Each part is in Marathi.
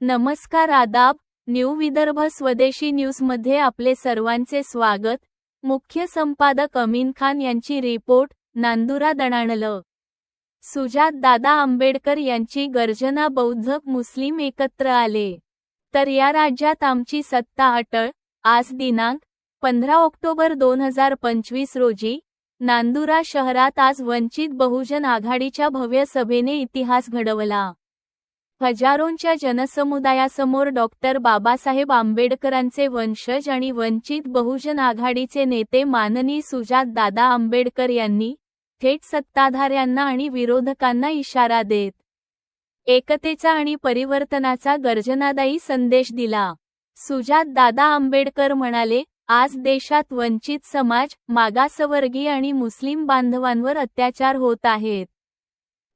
नमस्कार आदाब न्यू विदर्भ स्वदेशी न्यूजमध्ये आपले सर्वांचे स्वागत. मुख्य संपादक अमीन खान यांची रिपोर्ट नांदुरा दणाणलं. सुजात दादा आंबेडकर यांची गर्जना बौद्ध मुस्लिम एकत्र आले. तर या राज्यात आमची सत्ता अटळ आज दिनांक पंधरा ऑक्टोबर दोन हजार पंचवीस रोजी नांदुरा शहरात आज वंचित बहुजन आघाडीच्या भव्य सभेने इतिहास घडवला. हजारोंच्या जनसमुदायासमोर डॉक्टर बाबासाहेब आंबेडकरांचे वंशज आणि वंचित बहुजन आघाडीचे नेते माननी सुजात दादा आंबेडकर यांनी थेट सत्ताधाऱ्यांना आणि विरोधकांना इशारा देत एकतेचा आणि परिवर्तनाचा गर्जनादायी संदेश दिला. सुजात दादा आंबेडकर म्हणाले आज देशात वंचित समाज मागासवर्गीय आणि मुस्लिम बांधवांवर अत्याचार होत आहेत.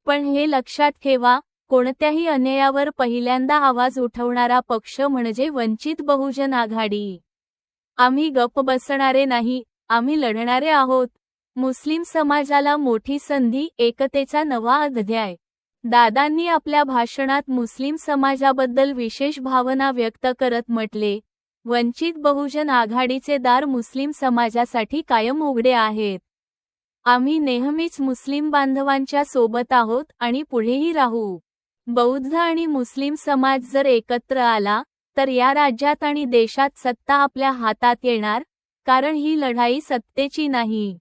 पण हे लक्षात ठेवा कोणत्याही अन्यायावर पहिल्यांदा आवाज उठवणारा पक्ष म्हणजे वंचित बहुजन आघाडी. आम्ही गप्प बसणारे नाही आम्ही लढणारे आहोत. मुस्लिम समाजाला मोठी संधी एकतेचा नवा अध्याय. दादांनी आपल्या भाषणात मुस्लिम समाजाबद्दल विशेष भावना व्यक्त करत म्हटले वंचित बहुजन आघाडीचे दार मुस्लिम समाजासाठी कायम उघडे आहेत. आम्ही नेहमीच मुस्लिम बांधवांच्या सोबत आहोत आणि पुढेही राहू. बौद्ध आणि मुस्लिम समाज जर एकत्र आला तर या राज्यात आणि देशात सत्ता आपल्या हातात येणार कारण ही लढाई सत्तेची नाही.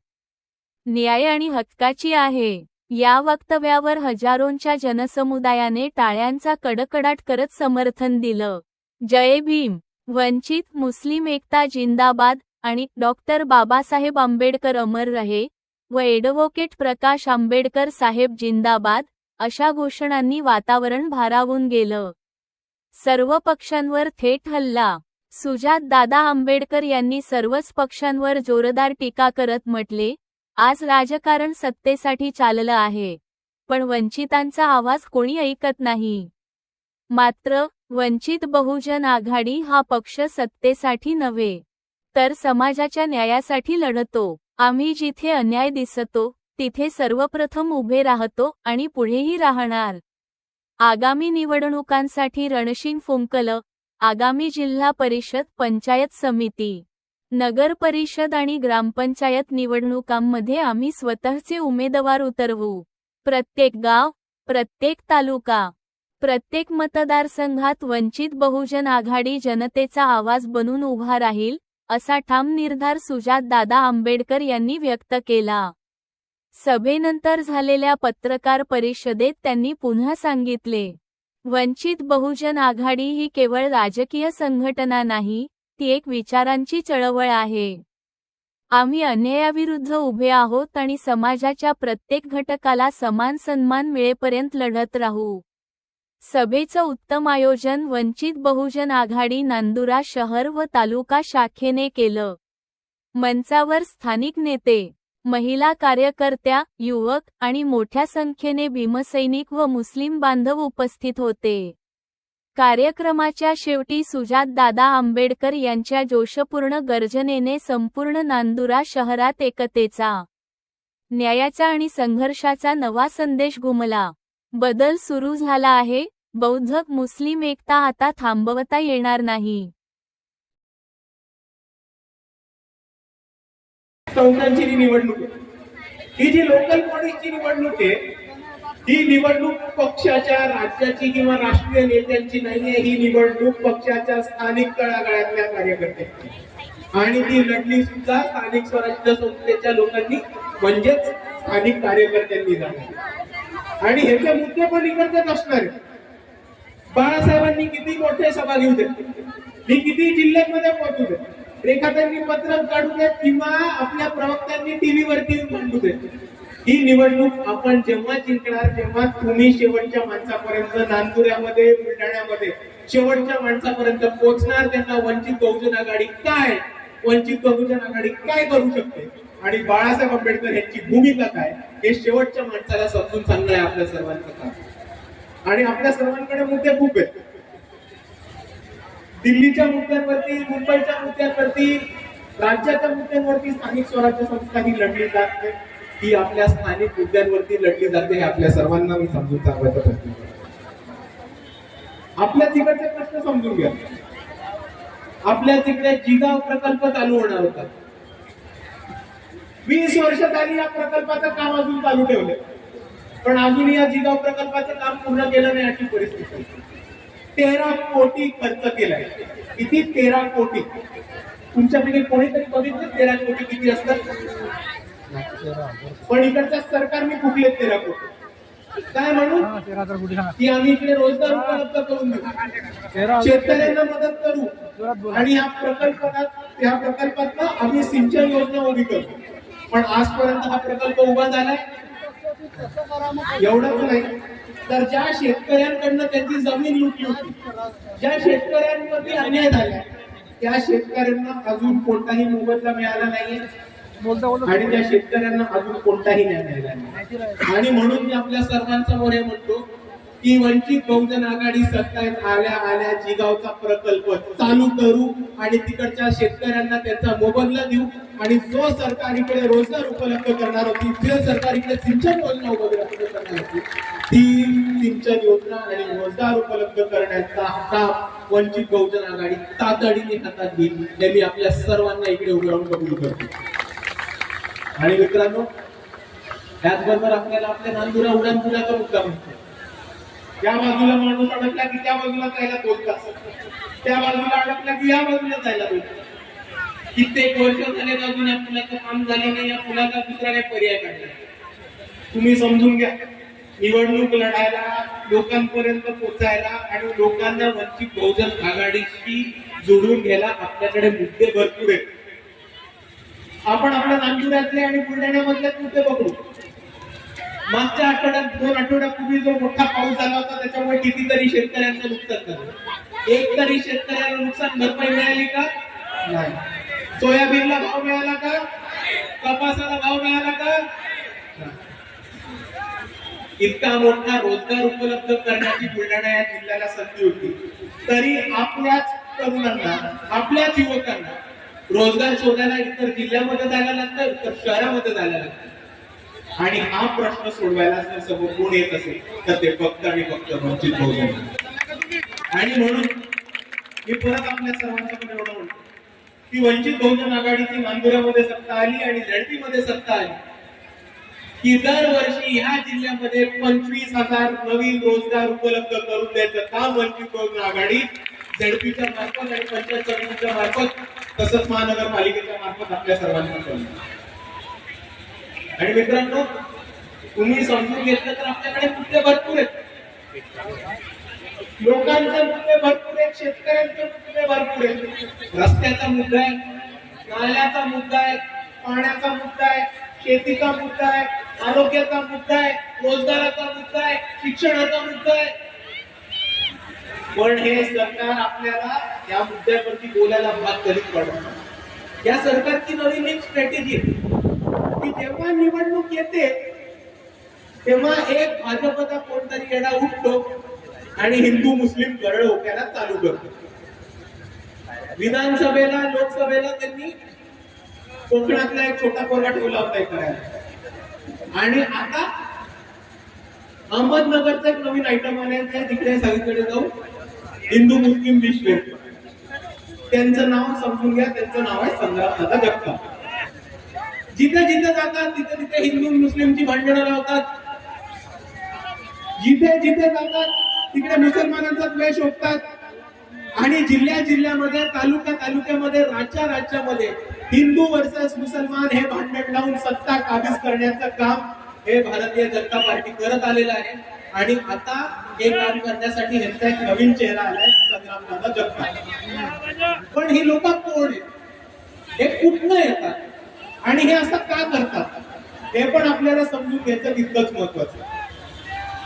न्याय आणि हक्काची आहे. या वक्तव्यावर हजारोंच्या जनसमुदायाने टाळ्यांचा कडकडाट करत समर्थन दिलं. जय भीम वंचित मुस्लिम एकता जिंदाबाद आणि डॉक्टर बाबासाहेब आंबेडकर अमर रहे व ॲडव्होकेट प्रकाश आंबेडकर साहेब जिंदाबाद अशा घोषणांनी वातावरण भारावून गेलं. सर्व पक्षांवर थेट हल्ला. सुजात दादा आंबेडकर यांनी सर्वच पक्षांवर जोरदार टीका करत म्हटले आज राजकारण सत्तेसाठी चाललं आहे. पण वंचितांचा आवाज कोणी ऐकत नाही. मात्र वंचित बहुजन आघाडी हा पक्ष सत्तेसाठी नव्हे तर समाजाच्या न्यायासाठी लढतो. आम्ही जिथे अन्याय दिसतो तिथे सर्वप्रथम उभे राहतो आणि पुढेही राहणार. आगामी निवडणुकांसाठी रणशिंग फुंकलं आगामी जिल्हा परिषद पंचायत समिती. नगर परिषद आणि ग्रामपंचायत निवडणुकांमध्ये आम्ही स्वतःचे उमेदवार उतरवू. प्रत्येक गाव प्रत्येक तालुका प्रत्येक मतदारसंघात वंचित बहुजन आघाडी जनतेचा आवाज बनून उभा राहील असा ठाम निर्धार सुजात दादा आंबेडकर यांनी व्यक्त केला. सभेनंतर झालेल्या पत्रकार परिषदेत त्यांनी पुन्हा सांगितले वंचित बहुजन आघाडी ही केवळ राजकीय संघटना नाही ती एक विचारांची चळवळ आहे. आम्ही अन्यायाविरुद्ध उभे आहोत आणि समाजाच्या प्रत्येक घटकाला समान सन्मान मिळेपर्यंत लढत राहू. सभेचं उत्तम आयोजन वंचित बहुजन आघाडी नांदुरा शहर व तालुका शाखेने केलं. मंचावर स्थानिक नेते महिला कार्यकर्त्या युवक आणि मोठ्या संख्येने भीमसैनिक व मुस्लिम बांधव उपस्थित होते. कार्यक्रमाच्या शेवटी सुजात दादा आंबेडकर यांच्या जोशपूर्ण गर्जनेने संपूर्ण नांदुरा शहरात एकतेचा न्यायाचा आणि संघर्षाचा नवा संदेश घुमला. बदल सुरू झाला आहे बौद्ध मुस्लिम एकता आता थांबवता येणार नाही. संस्थांची निवडणूक ही जी लोकल बॉडीची निवडणूक आहे ही निवडणूक पक्षाच्या राज्याची किंवा राष्ट्रीय नेत्यांची नाहीये ही निवडणूक पक्षाच्या स्थानिक तळागाळातल्या कार्यकर्त्यांची. आणि ती लढली सुद्धा स्थानिक स्वराज्य संस्थेच्या लोकांनी म्हणजेच स्थानिक कार्यकर्त्यांनी जाणार आणि ह्याचे मुद्दे पण इकडचेच असणार बाळासाहेबांनी किती मोठे सभा घेऊ देत? मी किती जिल्ह्यांमध्ये पोहोचू देत? एखाद्यांनी पत्रक काढू देत किंवा आपल्या प्रवक्त्यांनी टीव्ही वरती मांडू देत? ही निवडणूक आपण जेव्हा जिंकणार तेव्हा तुम्ही शेवटच्या माणसापर्यंत नांदुऱ्यामध्ये बुलढाण्यामध्ये शेवटच्या माणसापर्यंत पोहोचणार त्यांना वंचित बहुजन आघाडी काय? वंचित बहुजन आघाडी काय करू शकते? आणि बाळासाहेब आंबेडकर यांची भूमिका काय? हे शेवटच्या माणसाला समजून सांगणं आहे आपल्या सर्वांचं काम. आणि आपल्या सर्वांकडे मुद्दे खूप आहेत. दिल्लीच्या मुद्द्यांवरती मुंबईच्या मुद्द्यांवरती राज्याच्या मुद्द्यांवरती स्थानिक स्वराज्य संस्था ही लढली जात नाही. ही आपल्या स्थानिक मुद्द्यांवरती लढली जाते हे आपल्या सर्वांना मी समजून सांगायचा प्रयत्न करतो आपल्या तिकडचे प्रश्न समजून घ्या. आपल्या तिकडे जिगाव प्रकल्प चालू होणार होता. वीस वर्ष त्यांनी या प्रकल्पाचं काम अजून चालू ठेवलं पण अजून या जिगाव प्रकल्पाचं काम पूर्ण केलं नाही अशी परिस्थिती तेरा कोटी खर्च केलाय. किती? तेरा कोटी. तुमच्यापैकी कोणीतरी बघितलं तेरा कोटी किती असतात? पण इकडच्या सरकारने फुकले तेरा कोटी काय म्हणून की आम्ही इकडे रोजगार उपलब्ध करून देऊ. शेतकऱ्यांना मदत करू. आणि या प्रकल्पात या प्रकल्पात आम्ही सिंचन योजना उभी करू. पण आजपर्यंत हा प्रकल्प उभा झालाय. एवढंच नाही. तर ज्या शेतकऱ्यांकडनं त्यांची जमीन लुटली होती ज्या शेतकऱ्यांवरती अन्याय झाला त्या शेतकऱ्यांना अजून कोणताही मोबदला मिळाला नाहीये. आणि त्या शेतकऱ्यांना अजून कोणताही न्याय मिळाला नाही. आणि म्हणून मी आपल्या सर्वांसमोर हे म्हणतो की वंचित बहुजन आघाडी सत्ताएत आल्या आल्या जिगावचा प्रकल्प चालू करू आणि तिकडच्या शेतकऱ्यांना त्यांचा मोबदला देऊ. आणि जो सरकार इकडे रोजगार उपलब्ध करणार होती जे सरकार इकडे सिंचन योजना उपलब्ध करणार होती ती सिंचन योजना आणि रोजगार उपलब्ध करण्याचा काम वंचित बहुजन आघाडी तातडीने हातात घेईल हे मी आपल्या सर्वांना इकडे राहून कबूल करतो. आणि मित्रांनो त्याचबरोबर आपल्याला आपल्या नांदुरा उड्डाणपुराचा मुद्दा म्हणतो त्या बाजूला माणूस अडकला की त्या बाजूला जायला दोन तास. त्या बाजूला अडकला की या बाजूला जायला दोन तास. कित्येक वर्ष झाले अजून या पुलाचं काम झाले नाही या पुलाचा दुसरा काही पर्याय काढला तुम्ही समजून घ्या निवडणूक लढायला लोकांपर्यंत पोचायला आणि लोकांना वंचित बहुजन आघाडीशी जोडून घ्यायला आपल्याकडे मुद्दे भरपूर आहेत. आपण आपल्या नांदुरातले आणि बुलढाण्यामधले मुद्दे बघू. मागच्या आठवड्यात दोन आठवड्यापूर्वी जो मोठा पाऊस झाला होता त्याच्यामुळे कितीतरी शेतकऱ्यांचं नुकसान झालं. एक तरी शेतकऱ्याला नुकसान भरपाई मिळाली का? नाही. सोयाबीनला भाव मिळाला का? कपासाला भाव मिळाला का? इतका मोठा रोजगार उपलब्ध करण्याची बुलढाणा या जिल्ह्याला संधी होती. तरी आपल्याच तरुणांना आपल्याच युवकांना रोजगार शोधायला इतर जिल्ह्यामध्ये जायला लागतं तर शहरामध्ये जायला लागतं. आणि हा प्रश्न सोडवायला जर समोर कोण येत असेल तर ते फक्त आणि फक्त वंचित बहुजन. आणि म्हणून मी परत आपल्या सर्वांच्याकडे एवढं म्हणतो की वंचित बहुजन आघाडीची नांदुरामध्ये सत्ता आली आणि लढतीमध्ये सत्ता आली की दरवर्षी ह्या जिल्ह्यामध्ये पंचवीस हजार नवीन रोजगार उपलब्ध करून द्यायचं. काम वंचित बहुजन आघाडी? झडपीच्या मार्फत आणि पंचायत समितीच्या मार्फत तसंच महानगरपालिकेच्या मार्फत आपल्या सर्वांना कळलं. आणि मित्रांनो तुम्ही समजून घेतलं तर आपल्याकडे मुद्दे भरपूर आहेत. लोकांचे मुद्दे भरपूर आहेत शेतकऱ्यांचे मुद्दे भरपूर आहेत. रस्त्याचा मुद्दा आहे नाल्याचा मुद्दा आहे पाण्याचा मुद्दा आहे शेतीचा मुद्दा आहे आरोग्याचा मुद्दा आहे रोजगाराचा मुद्दा आहे शिक्षणाचा मुद्दा आहे. पण हे सरकार आपल्याला या मुद्द्यावरती बोलायला भाग करीत पडत नाही. या सरकारची नवीन एक स्ट्रॅटेजी की जेव्हा निवडणूक येते तेव्हा एक भाजपचा कोणतरी येडा उठतो आणि हिंदू मुस्लिम गरळ ओक्याला चालू करतो. विधानसभेला लोकसभेला त्यांनी कोकणातला एक छोटा पोरगा ठेवला होता करायला? आणि आता अहमदनगरचा एक नवीन आयटम आले ते तिकडे सगळीकडे जाऊन हिंदू मुस्लिम विश्व त्यांचं नाव समजून घ्या त्यांचं नाव आहे संग्रामदादा जगताप जिथे जिथे जातात तिथे तिथे हिंदू मुस्लिमची भांडणं लावतात. जिथे जिथे जातात तिकडे मुसलमानांचा द्वेष ओकतात आणि जिल्ह्या जिल्ह्यामध्ये तालुका तालुक्यामध्ये राज्या राज्यामध्ये हिंदू वर्सेस मुसलमान हे भांडण लावून सत्ता काबीज करण्याचं काम हे भारतीय जनता पार्टी करत आलेलं आहे. आणि आता हे काम करण्यासाठी यांचा एक नवीन चेहरा आलाय संग्रामदादा जगताप पण ही लोक कोण आहेत? हे कुठनं येतात? आणि हे असं का करतात? हे पण आपल्याला समजून घ्यायचं तितकंच महत्वाचं. आहे.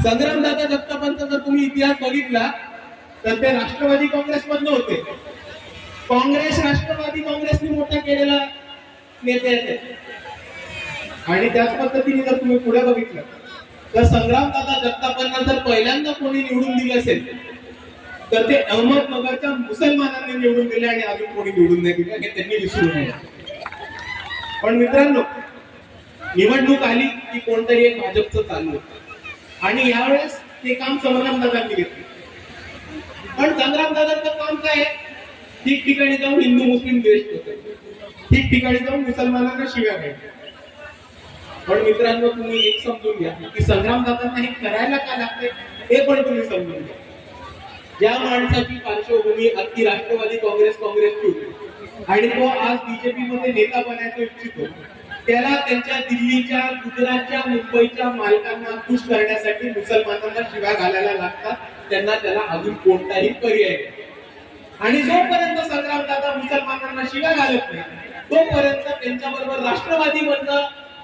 संग्रामदादा जगतापांचा जर तुम्ही इतिहास बघितला तर ते राष्ट्रवादी काँग्रेसमधनं होते. काँग्रेस राष्ट्रवादी काँग्रेसने मोठा केलेला नेते आहेत आणि त्याच पद्धतीने जर तुम्ही पुढे बघितलं तर संग्रामदादा जगतापांना जर पहिल्यांदा कोणी निवडून दिले असेल तर ते अहमदनगरच्या मुसलमानांनी निवडून दिले आणि अजून कोणी निवडून नाही दिले हे त्यांनी विसरू नये पण मित्रांनो निवडणूक आली की कोणतरी एक भाजपचं चाललं आणि यावेळेस ते काम संग्रामदादांनी घेतले. पण संग्रामदादांचं काम काय आहे? ठिकठिकाणी जाऊन हिंदू मुस्लिम द्वेष होते. ठिकठिकाणी जाऊन मुसलमानांना शिव्या भेटतात पण मित्रांनो तुम्ही एक समजून घ्या की संग्रामदादांना हे करायला का लागते हे पण तुम्ही समजून घ्या. ज्या माणसाची पार्श्वभूमी अगदी राष्ट्रवादी काँग्रेस काँग्रेसची होती आणि तो आज बीजेपी मध्ये नेता बनायचा इच्छितो. त्याला त्यांच्या दिल्लीच्या गुजरातच्या मुंबईच्या मालकांना खुश करण्यासाठी मुसलमानांना शिव्या घालायला लागतात. त्यांना त्याला अजून कोणताही पर्याय नाही. आणि जोपर्यंत संग्रामदादा मुसलमानांना शिव्या घालत नाही तोपर्यंत त्यांच्याबरोबर राष्ट्रवादी मधनं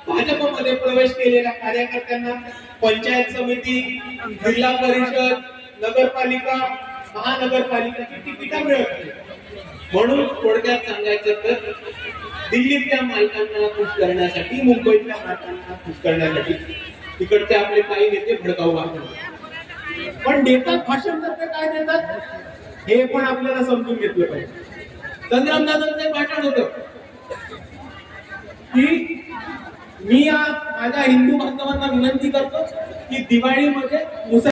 भाजपमध्ये प्रवेश केलेल्या कार्यकर्त्यांना पंचायत समिती जिल्हा परिषद नगरपालिका महानगरपालिकाची तिकिटा मिळत म्हणून थोडक्यात सांगायचं तर दिल्लीतल्या मालकांना खुश करण्यासाठी मुंबईतल्या मालकांना खुश करण्यासाठी तिकडचे आपले काही नेते भडकावू वाटतात पण देतात भाषण तर ते काय देतात हे पण आपल्याला समजून घेतलं पाहिजे. संग्रामदादांचं एक भाषण होत. की मी आज माझ्या हिंदू बांधवांना विनंती करतो की दिवाळीमध्ये मुसल